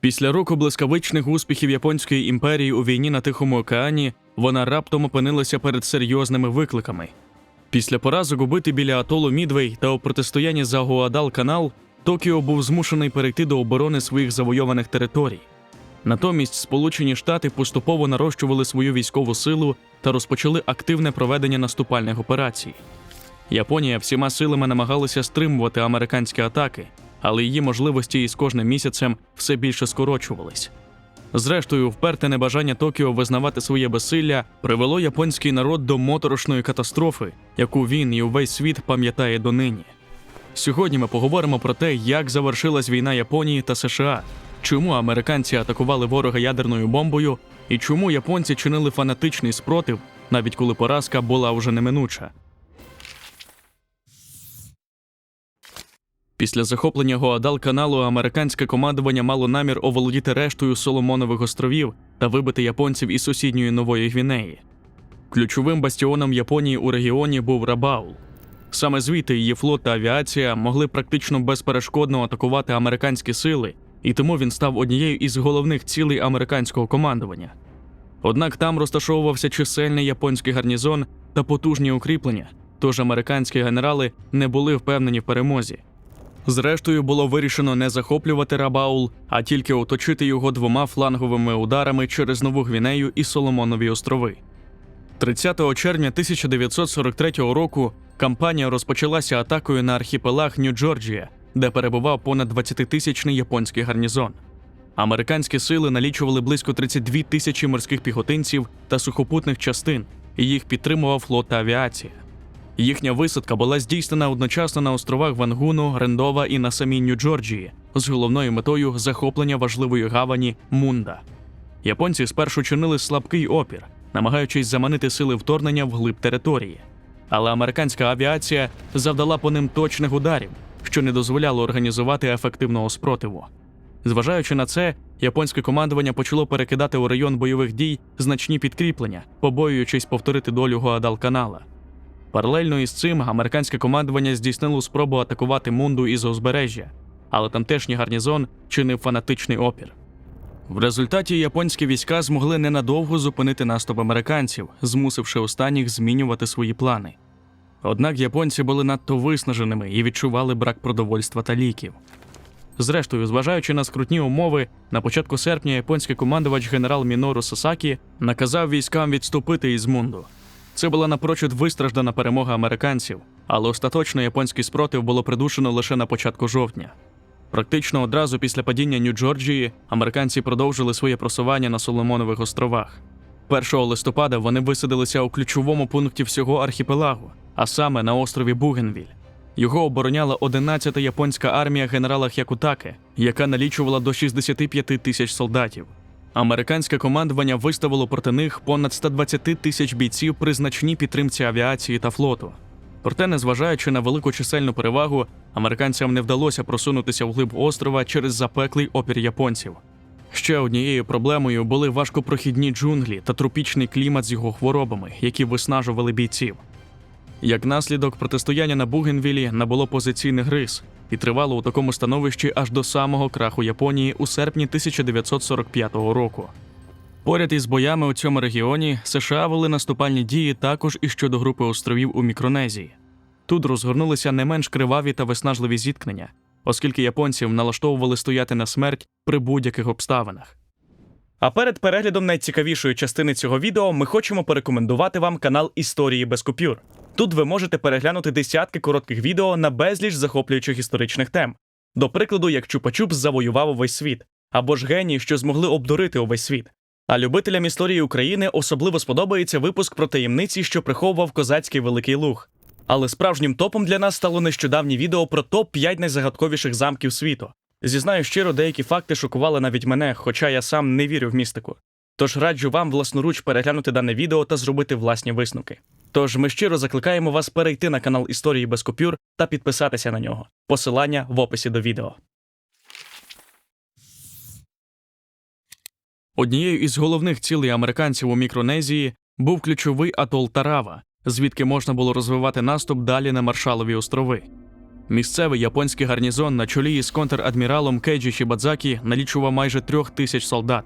Після року блискавичних успіхів Японської імперії у війні на Тихому океані вона раптом опинилася перед серйозними викликами. Після поразок убити біля атолу Мідвей та у протистоянні за Гуадал канал Токіо був змушений перейти до оборони своїх завойованих територій. Натомість Сполучені Штати поступово нарощували свою військову силу та розпочали активне проведення наступальних операцій. Японія всіма силами намагалася стримувати американські атаки, але її можливості із кожним місяцем все більше скорочувались. Зрештою, вперте небажання Токіо визнавати своє безсилля привело японський народ до моторошної катастрофи, яку він і увесь світ пам'ятає донині. Сьогодні ми поговоримо про те, як завершилась війна Японії та США, чому американці атакували ворога ядерною бомбою, і чому японці чинили фанатичний спротив, навіть коли поразка була вже неминуча. Після захоплення Гоадал каналу американське командування мало намір оволодіти рештою Соломонових островів та вибити японців із сусідньої Нової Гвінеї. Ключовим бастіоном Японії у регіоні був Рабаул. Саме звідти її флот та авіація могли практично безперешкодно атакувати американські сили, і тому він став однією із головних цілей американського командування. Однак там розташовувався чисельний японський гарнізон та потужні укріплення, тож американські генерали не були впевнені в перемозі. Зрештою, було вирішено не захоплювати Рабаул, а тільки оточити його двома фланговими ударами через Нову Гвінею і Соломонові острови. 30 червня 1943 року кампанія розпочалася атакою на архіпелаг Нью-Джорджія, де перебував понад 20-тисячний японський гарнізон. Американські сили налічували близько 32 тисячі морських піхотинців та сухопутних частин, і їх підтримував флот та авіація. Їхня висадка була здійснена одночасно на островах Вангуну, Рендова і на самій Нью-Джорджії з головною метою захоплення важливої гавані Мунда. Японці спершу чинили слабкий опір, намагаючись заманити сили вторгнення вглиб території. Але американська авіація завдала по ним точних ударів, що не дозволяло організувати ефективного спротиву. Зважаючи на це, японське командування почало перекидати у район бойових дій значні підкріплення, побоюючись повторити долю Гоадал-канала. Паралельно із цим американське командування здійснило спробу атакувати Мунду із узбережжя, але тамтешній гарнізон чинив фанатичний опір. В результаті японські війська змогли ненадовго зупинити наступ американців, змусивши останніх змінювати свої плани. Однак японці були надто виснаженими і відчували брак продовольства та ліків. Зрештою, зважаючи на скрутні умови, на початку серпня японський командувач генерал Мінору Сасакі наказав військам відступити із Мунду. Це була напрочуд вистраждана перемога американців, але остаточно японський спротив було придушено лише на початку жовтня. Практично одразу після падіння Нью-Джорджії американці продовжили своє просування на Соломонових островах. 1 листопада вони висадилися у ключовому пункті всього архіпелагу, а саме на острові Бугенвіль. Його обороняла 11-та японська армія генерала Хякутаке, яка налічувала до 65 тисяч солдатів. Американське командування виставило проти них понад 120 тисяч бійців при значній підтримці авіації та флоту. Проте, незважаючи на велику чисельну перевагу, американцям не вдалося просунутися вглиб острова через запеклий опір японців. Ще однією проблемою були важкопрохідні джунглі та тропічний клімат з його хворобами, які виснажували бійців. Як наслідок, протистояння на Бугенвілі набуло позиційних рис і тривало у такому становищі аж до самого краху Японії у серпні 1945 року. Поряд із боями у цьому регіоні США вели наступальні дії також і щодо групи островів у Мікронезії. Тут розгорнулися не менш криваві та виснажливі зіткнення, оскільки японців налаштовували стояти на смерть при будь-яких обставинах. А перед переглядом найцікавішої частини цього відео ми хочемо порекомендувати вам канал Історії без купюр. Тут ви можете переглянути десятки коротких відео на безліч захоплюючих історичних тем. До прикладу, як Чупа-Чуп завоював увесь світ, або ж генії, що змогли обдурити увесь світ. А любителям історії України особливо сподобається випуск про таємниці, що приховував козацький великий луг. Але справжнім топом для нас стало нещодавнє відео про топ-5 найзагадковіших замків світу. Зізнаю щиро, деякі факти шокували навіть мене, хоча я сам не вірю в містику. Тож раджу вам власноруч переглянути дане відео та зробити власні висновки. Тож ми щиро закликаємо вас перейти на канал Історії без купюр та підписатися на нього. Посилання в описі до відео. Однією із головних цілей американців у Мікронезії був ключовий атол Тарава, звідки можна було розвивати наступ далі на Маршалові острови. Місцевий японський гарнізон на чолі із контр-адміралом Кейджі Шібадзакі налічував майже трьох тисяч солдат.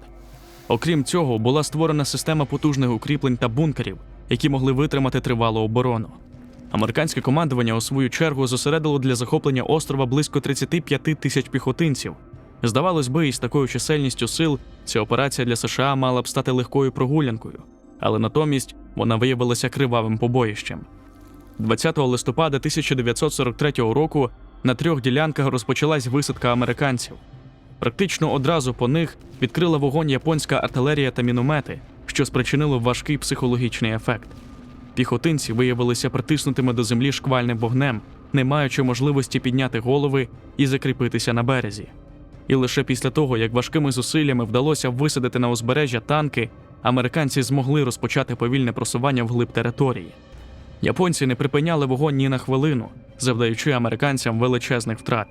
Окрім цього, була створена система потужних укріплень та бункерів, які могли витримати тривалу оборону. Американське командування у свою чергу зосередило для захоплення острова близько 35 тисяч піхотинців. Здавалось би, із такою чисельністю сил ця операція для США мала б стати легкою прогулянкою, але натомість вона виявилася кривавим побоїщем. 20 листопада 1943 року на трьох ділянках розпочалась висадка американців. Практично одразу по них відкрила вогонь японська артилерія та міномети, що спричинило важкий психологічний ефект. Піхотинці виявилися притиснутими до землі шквальним вогнем, не маючи можливості підняти голови і закріпитися на березі. І лише після того, як важкими зусиллями вдалося висадити на узбережжя танки, американці змогли розпочати повільне просування вглиб території. Японці не припиняли вогонь ні на хвилину, завдаючи американцям величезних втрат.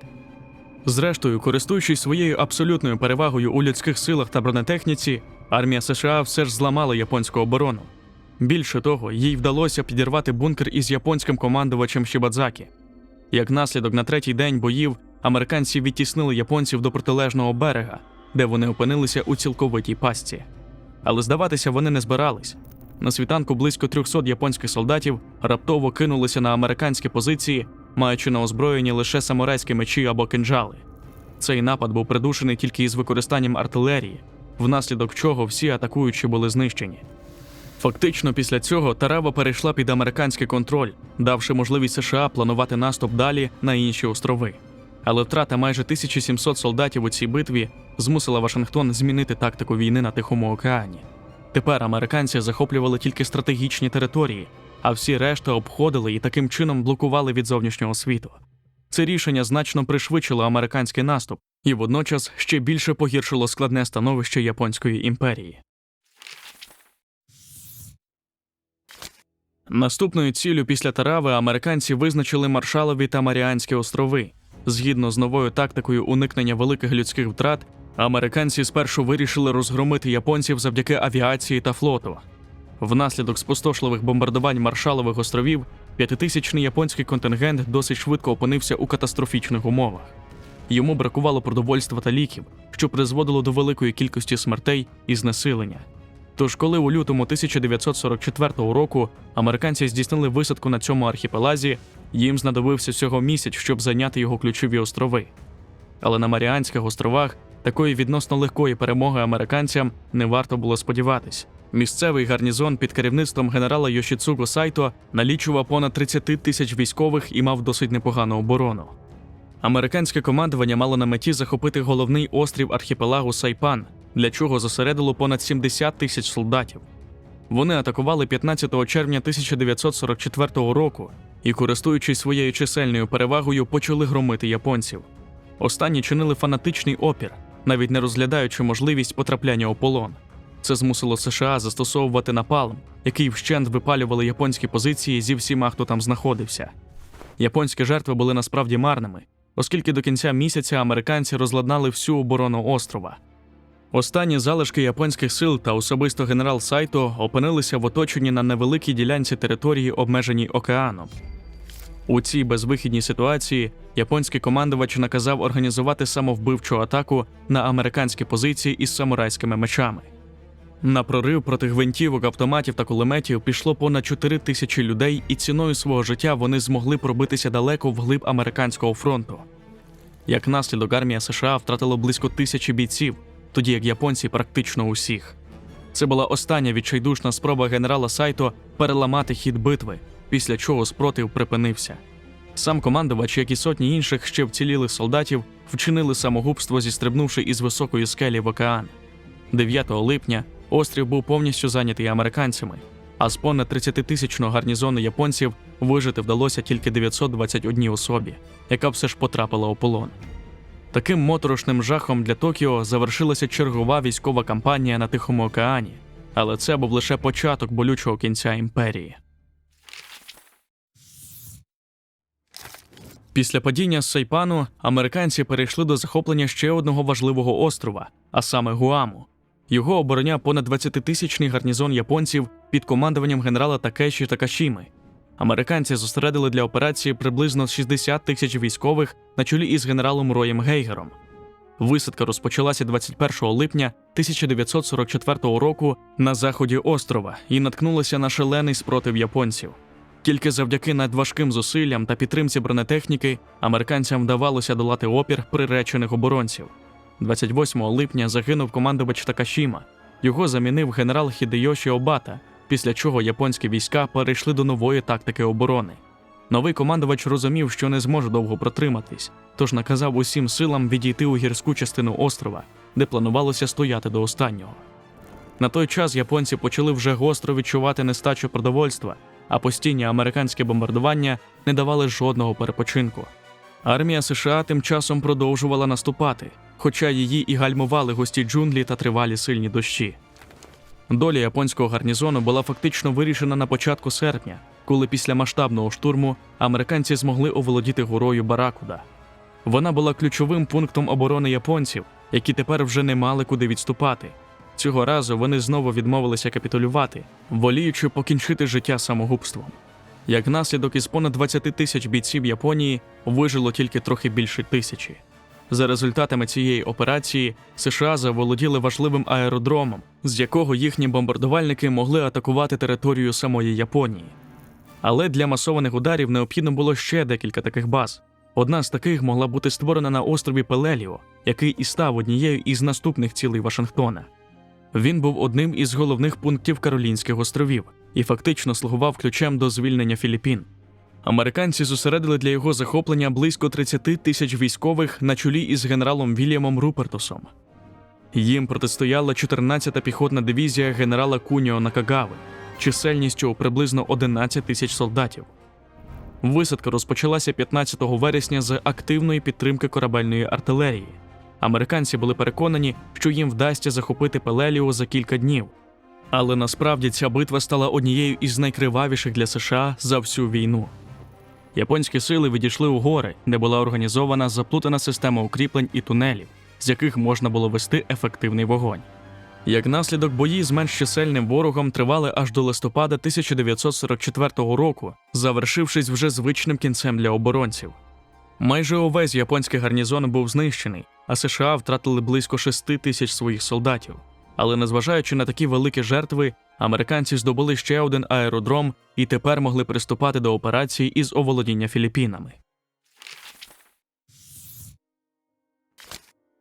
Зрештою, користуючись своєю абсолютною перевагою у людських силах та бронетехніці, армія США все ж зламала японську оборону. Більше того, їй вдалося підірвати бункер із японським командувачем Шібадзакі. Як наслідок на третій день боїв американці відтіснили японців до протилежного берега, де вони опинилися у цілковитій пастці. Але здаватися вони не збирались. На світанку близько 300 японських солдатів раптово кинулися на американські позиції, маючи на озброєнні лише самурайські мечі або кинджали. Цей напад був придушений тільки із використанням артилерії, внаслідок чого всі атакуючі були знищені. Фактично, після цього Тарава перейшла під американський контроль, давши можливість США планувати наступ далі на інші острови. Але втрата майже 1700 солдатів у цій битві змусила Вашингтон змінити тактику війни на Тихому океані. Тепер американці захоплювали тільки стратегічні території, а всі решта обходили і таким чином блокували від зовнішнього світу. Це рішення значно пришвидшило американський наступ і водночас ще більше погіршило складне становище Японської імперії. Наступною ціллю після Тарави американці визначили Маршалові та Маріанські острови. Згідно з новою тактикою уникнення великих людських втрат, американці спершу вирішили розгромити японців завдяки авіації та флоту. Внаслідок спустошливих бомбардувань Маршалових островів п'ятитисячний японський контингент досить швидко опинився у катастрофічних умовах. Йому бракувало продовольства та ліків, що призводило до великої кількості смертей і знесилення. Тож, коли у лютому 1944 року американці здійснили висадку на цьому архіпелазі, їм знадобився всього місяць, щоб зайняти його ключові острови. Але на Маріанських островах такої відносно легкої перемоги американцям не варто було сподіватись. Місцевий гарнізон під керівництвом генерала Йошіцуго Сайто налічував понад 30 тисяч військових і мав досить непогану оборону. Американське командування мало на меті захопити головний острів архіпелагу Сайпан, для чого зосередило понад 70 тисяч солдатів. Вони атакували 15 червня 1944 року і, користуючись своєю чисельною перевагою, почали громити японців. Останні чинили фанатичний опір, навіть не розглядаючи можливість потрапляння у полон. Це змусило США застосовувати напалм, який вщент випалювали японські позиції зі всіма, хто там знаходився. Японські жертви були насправді марними, оскільки до кінця місяця американці розладнали всю оборону острова. Останні залишки японських сил та особисто генерал Сайто опинилися в оточенні на невеликій ділянці території, обмеженій океаном. У цій безвихідній ситуації японський командувач наказав організувати самовбивчу атаку на американські позиції із самурайськими мечами. На прорив проти гвинтівок, автоматів та кулеметів пішло понад 4 тисячі людей, і ціною свого життя вони змогли пробитися далеко вглиб американського фронту. Як наслідок, армія США втратила близько тисячі бійців, тоді як японці практично усіх. Це була остання відчайдушна спроба генерала Сайто переламати хід битви, після чого спротив припинився. Сам командувач, як і сотні інших ще вцілілих солдатів, вчинили самогубство, зістрибнувши із високої скелі в океан. 9 липня острів був повністю зайнятий американцями, а з понад 30-тисячного гарнізону японців вижити вдалося тільки 921 особі, яка все ж потрапила у полон. Таким моторошним жахом для Токіо завершилася чергова військова кампанія на Тихому океані, але це був лише початок болючого кінця імперії. Після падіння з Сайпану американці перейшли до захоплення ще одного важливого острова, а саме Гуаму. Його обороняв понад 20-тисячний гарнізон японців під командуванням генерала Такеші Такашіми. Американці зосередили для операції приблизно 60 тисяч військових на чолі із генералом Роєм Гейгером. Висадка розпочалася 21 липня 1944 року на заході острова і наткнулася на шалений спротив японців. Тільки завдяки надважким зусиллям та підтримці бронетехніки американцям вдавалося долати опір приречених оборонців. 28 липня загинув командувач Такашіма. Його замінив генерал Хідейоші Обата, після чого японські війська перейшли до нової тактики оборони. Новий командувач розумів, що не зможе довго протриматись, тож наказав усім силам відійти у гірську частину острова, де планувалося стояти до останнього. На той час японці почали вже гостро відчувати нестачу продовольства, а постійні американські бомбардування не давали жодного перепочинку. Армія США тим часом продовжувала наступати, хоча її і гальмували густі джунглі та тривалі сильні дощі. Доля японського гарнізону була фактично вирішена на початку серпня, коли після масштабного штурму американці змогли оволодіти горою Баракуда. Вона була ключовим пунктом оборони японців, які тепер вже не мали куди відступати. Цього разу вони знову відмовилися капітулювати, воліючи покінчити життя самогубством. Як наслідок із понад 20 тисяч бійців Японії вижило тільки трохи більше тисячі. За результатами цієї операції США заволоділи важливим аеродромом, з якого їхні бомбардувальники могли атакувати територію самої Японії. Але для масованих ударів необхідно було ще декілька таких баз. Одна з таких могла бути створена на острові Пелеліо, який і став однією із наступних цілей Вашингтона. Він був одним із головних пунктів Каролінських островів і фактично слугував ключем до звільнення Філіппін. Американці зосередили для його захоплення близько 30 тисяч військових на чолі із генералом Вільямом Рупертусом. Їм протистояла 14-та піхотна дивізія генерала Куніо Накагави, чисельністю приблизно 11 тисяч солдатів. Висадка розпочалася 15 вересня з активної підтримки корабельної артилерії. Американці були переконані, що їм вдасться захопити Пелеліо за кілька днів. Але насправді ця битва стала однією із найкривавіших для США за всю війну. Японські сили відійшли у гори, де була організована заплутана система укріплень і тунелів, з яких можна було вести ефективний вогонь. Як наслідок бої з менш чисельним ворогом тривали аж до листопада 1944 року, завершившись вже звичним кінцем для оборонців. Майже увесь японський гарнізон був знищений, а США втратили близько 6 тисяч своїх солдатів. Але незважаючи на такі великі жертви, американці здобули ще один аеродром і тепер могли приступати до операції із оволодіння Філіппінами.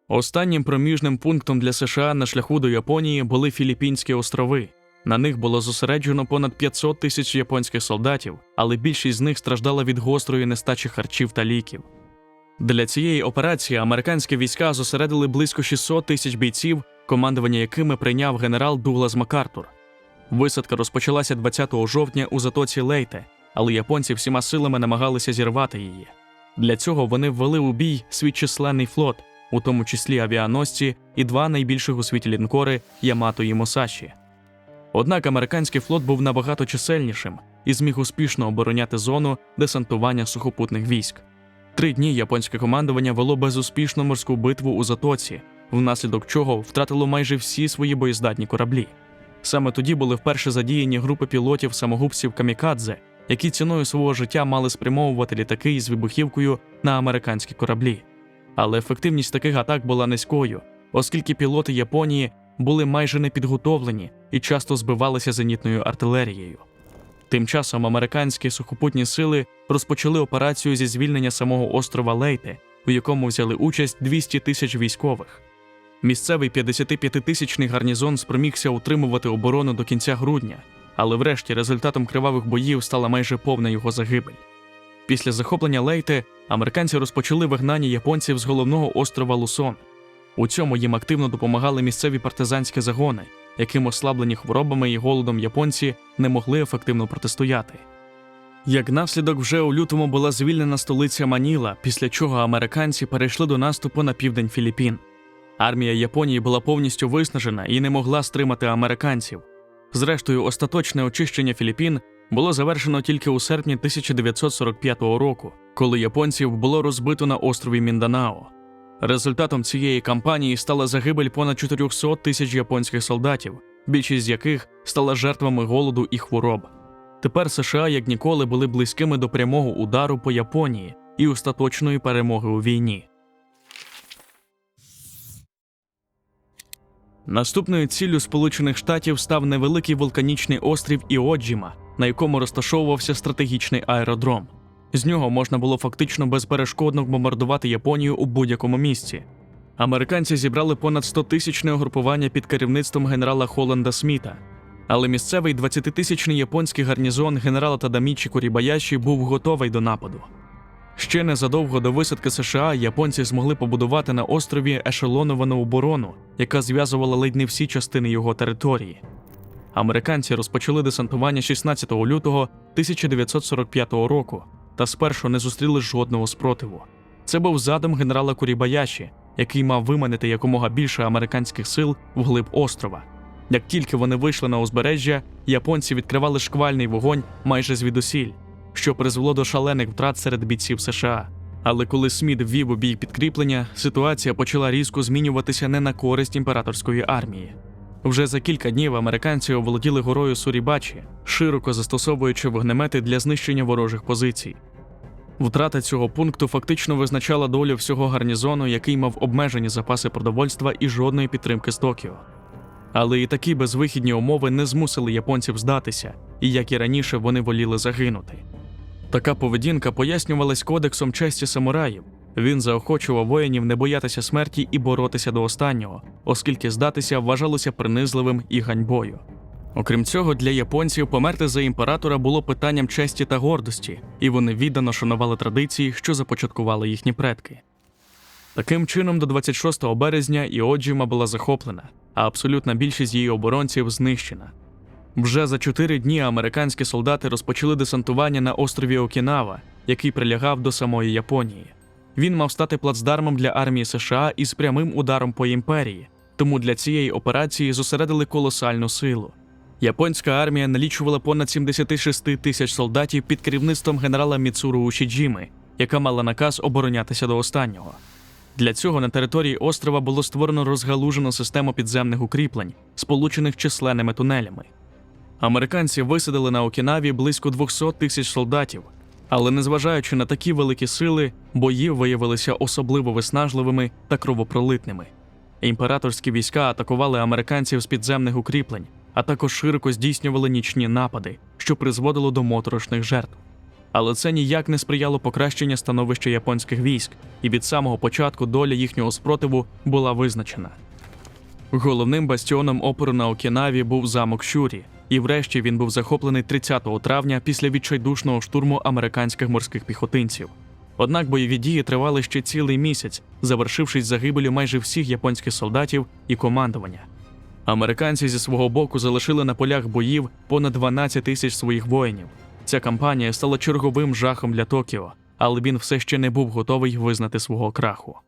Останнім проміжним пунктом для США на шляху до Японії були Філіппінські острови. На них було зосереджено понад 500 тисяч японських солдатів, але більшість з них страждала від гострої нестачі харчів та ліків. Для цієї операції американські війська зосередили близько 600 тисяч бійців, командування якими прийняв генерал Дуглас Макартур. Висадка розпочалася 20 жовтня у затоці Лейте, але японці всіма силами намагалися зірвати її. Для цього вони ввели у бій свій численний флот, у тому числі авіаносці і два найбільших у світі лінкори Ямато і Мосаші. Однак американський флот був набагато чисельнішим і зміг успішно обороняти зону десантування сухопутних військ. Три дні японське командування вело безуспішну морську битву у затоці, внаслідок чого втратило майже всі свої боєздатні кораблі. Саме тоді були вперше задіяні групи пілотів самогубців Камікадзе, які ціною свого життя мали спрямовувати літаки із вибухівкою на американські кораблі. Але ефективність таких атак була низькою, оскільки пілоти Японії були майже непідготовлені і часто збивалися зенітною артилерією. Тим часом американські сухопутні сили розпочали операцію зі звільнення самого острова Лейте, у якому взяли участь 200 тисяч військових. Місцевий 55-тисячний гарнізон спромігся утримувати оборону до кінця грудня, але врешті результатом кривавих боїв стала майже повна його загибель. Після захоплення Лейте американці розпочали вигнання японців з головного острова Лусон. У цьому їм активно допомагали місцеві партизанські загони, яким ослаблені хворобами і голодом японці не могли ефективно протистояти. Як наслідок, вже у лютому була звільнена столиця Маніла, після чого американці перейшли до наступу на південь Філіппін. Армія Японії була повністю виснажена і не могла стримати американців. Зрештою, остаточне очищення Філіппін було завершено тільки у серпні 1945 року, коли японців було розбито на острові Мінданао. Результатом цієї кампанії стала загибель понад 400 тисяч японських солдатів, більшість з яких стала жертвами голоду і хвороб. Тепер США як ніколи були близькими до прямого удару по Японії і остаточної перемоги у війні. Наступною ціллю Сполучених Штатів став невеликий вулканічний острів Іоджіма, на якому розташовувався стратегічний аеродром. З нього можна було фактично безперешкодно бомбардувати Японію у будь-якому місці. Американці зібрали понад 100-тисячне угрупування під керівництвом генерала Холланда Сміта. Але місцевий 20-тисячний японський гарнізон генерала Тадамічі Курібаяші був готовий до нападу. Ще незадовго до висадки США японці змогли побудувати на острові ешелоновану оборону, яка зв'язувала ледь не всі частини його території. Американці розпочали десантування 16 лютого 1945 року та спершу не зустріли жодного спротиву. Це був задум генерала Курібаяші, який мав виманити якомога більше американських сил вглиб острова. Як тільки вони вийшли на узбережжя, японці відкривали шквальний вогонь майже звідусіль, що призвело до шалених втрат серед бійців США. Але коли Сміт ввів у бій підкріплення, ситуація почала різко змінюватися не на користь імператорської армії. Вже за кілька днів американці оволоділи горою Сурібачі, широко застосовуючи вогнемети для знищення ворожих позицій. Втрата цього пункту фактично визначала долю всього гарнізону, який мав обмежені запаси продовольства і жодної підтримки з Токіо. Але і такі безвихідні умови не змусили японців здатися, і як і раніше вони воліли загинути. Така поведінка пояснювалась кодексом честі самураїв. Він заохочував воїнів не боятися смерті і боротися до останнього, оскільки здатися вважалося принизливим і ганьбою. Окрім цього, для японців померти за імператора було питанням честі та гордості, і вони віддано шанували традиції, що започаткували їхні предки. Таким чином, до 26 березня Іоджіма була захоплена, а абсолютна більшість її оборонців знищена. Вже за чотири дні американські солдати розпочали десантування на острові Окінава, який прилягав до самої Японії. Він мав стати плацдармом для армії США із прямим ударом по імперії, тому для цієї операції зосередили колосальну силу. Японська армія налічувала понад 76 тисяч солдатів під керівництвом генерала Міцуру Ушіджіми, яка мала наказ оборонятися до останнього. Для цього на території острова було створено розгалужену систему підземних укріплень, сполучених численними тунелями. Американці висадили на Окінаві близько 200 тисяч солдатів, але незважаючи на такі великі сили, бої виявилися особливо виснажливими та кровопролитними. Імператорські війська атакували американців з підземних укріплень, а також широко здійснювали нічні напади, що призводило до моторошних жертв. Але це ніяк не сприяло покращенню становища японських військ, і від самого початку доля їхнього спротиву була визначена. Головним бастіоном опору на Окінаві був замок Щурі, і врешті він був захоплений 30 травня після відчайдушного штурму американських морських піхотинців. Однак бойові дії тривали ще цілий місяць, завершившись загибелю майже всіх японських солдатів і командування. Американці зі свого боку залишили на полях боїв понад 12 тисяч своїх воїнів. Ця кампанія стала черговим жахом для Токіо, але він все ще не був готовий визнати свого краху.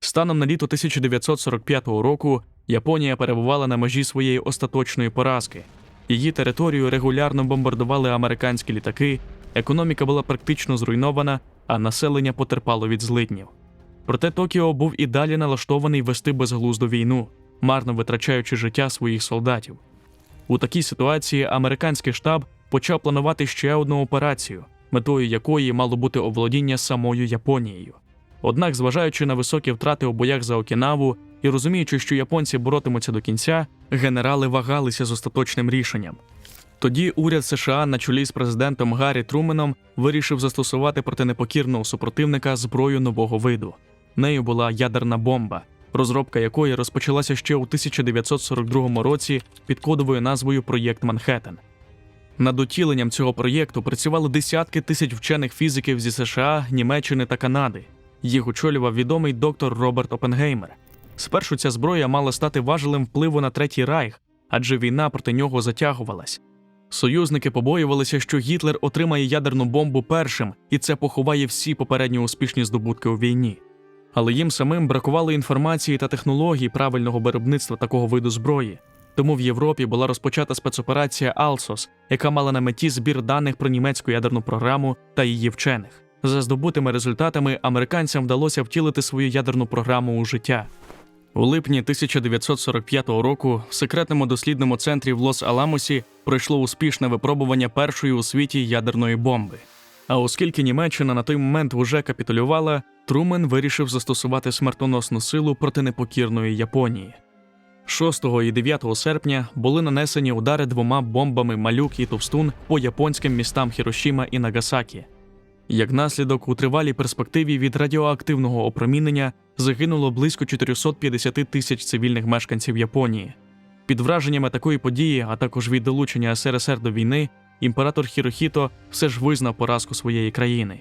Станом на літо 1945 року Японія перебувала на межі своєї остаточної поразки. Її територію регулярно бомбардували американські літаки, економіка була практично зруйнована, а населення потерпало від злиднів. Проте Токіо був і далі налаштований вести безглузду війну, марно витрачаючи життя своїх солдатів. У такій ситуації американський штаб почав планувати ще одну операцію, метою якої мало бути оволодіння самою Японією. Однак, зважаючи на високі втрати у боях за Окінаву і розуміючи, що японці боротимуться до кінця, генерали вагалися з остаточним рішенням. Тоді уряд США на чолі з президентом Гаррі Труменом вирішив застосувати проти непокірного супротивника зброю нового виду. Нею була ядерна бомба, розробка якої розпочалася ще у 1942 році під кодовою назвою Проєкт Манхеттен. Над утіленням цього проєкту працювали десятки тисяч вчених фізиків зі США, Німеччини та Канади. Їх очолював відомий доктор Роберт Опенгеймер. Спершу ця зброя мала стати важелем впливу на Третій Райх, адже війна проти нього затягувалась. Союзники побоювалися, що Гітлер отримає ядерну бомбу першим, і це поховає всі попередні успішні здобутки у війні. Але їм самим бракувало інформації та технологій правильного виробництва такого виду зброї. Тому в Європі була розпочата спецоперація Алсос, яка мала на меті збір даних про німецьку ядерну програму та її вчених. За здобутими результатами американцям вдалося втілити свою ядерну програму у життя. У липні 1945 року в секретному дослідному центрі в Лос-Аламосі пройшло успішне випробування першої у світі ядерної бомби. А оскільки Німеччина на той момент уже капітулювала, Трумен вирішив застосувати смертоносну силу проти непокірної Японії. 6 і 9 серпня були нанесені удари двома бомбами Малюк і Товстун по японським містам Хірошіма і Нагасакі. Як наслідок, у тривалій перспективі від радіоактивного опромінення загинуло близько 450 тисяч цивільних мешканців Японії. Під враженнями такої події, а також від долучення СРСР до війни, імператор Хірохіто все ж визнав поразку своєї країни.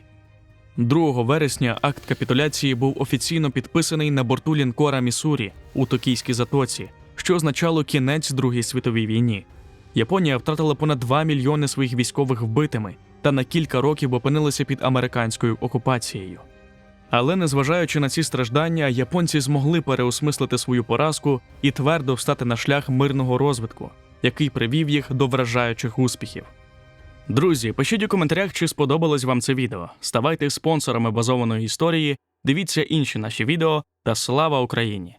2 вересня акт капітуляції був офіційно підписаний на борту лінкора Міссурі у Токійській затоці, що означало кінець Другій світовій війні. Японія втратила понад 2 мільйони своїх військових вбитими та на кілька років опинилася під американською окупацією. Але незважаючи на ці страждання, японці змогли переосмислити свою поразку і твердо встати на шлях мирного розвитку, який привів їх до вражаючих успіхів. Друзі, пишіть у коментарях, чи сподобалось вам це відео. Ставайте спонсорами базованої історії, дивіться інші наші відео та слава Україні!